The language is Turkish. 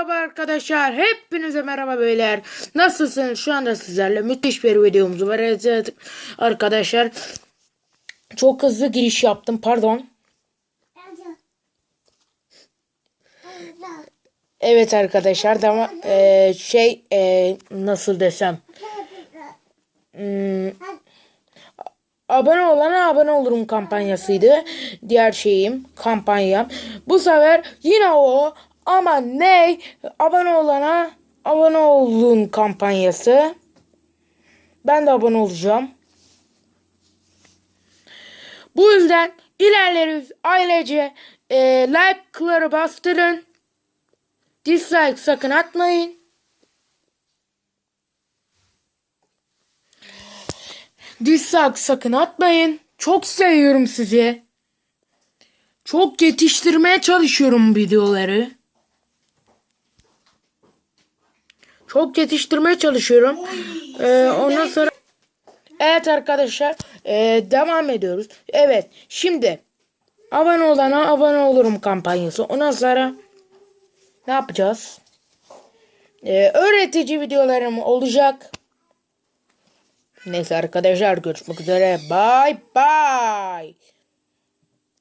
Merhaba arkadaşlar. Hepinize merhaba beyler. Nasılsınız? Şu anda sizlerle müthiş bir videomuz var. Arkadaşlar. Çok hızlı giriş yaptım. Pardon. Evet arkadaşlar. Ama e, şey e, nasıl desem. Hmm, abone olana abone olurum kampanyasıydı. Diğer şeyim kampanyam. Bu sefer yine o ama ne abone olana abone olun kampanyası. Ben de abone olacağım. Bu yüzden ilerleriz ailece e, like'ları bastırın. Dislike sakın atmayın. Dislike sakın atmayın. Çok seviyorum sizi. Çok yetiştirmeye çalışıyorum videoları. Çok yetiştirmeye çalışıyorum. Ee, ondan sonra Evet arkadaşlar ee, devam ediyoruz. Evet şimdi abone olana abone olurum kampanyası. Ondan sonra ne yapacağız? Ee, öğretici videolarım olacak. Neyse arkadaşlar görüşmek üzere. Bye bye.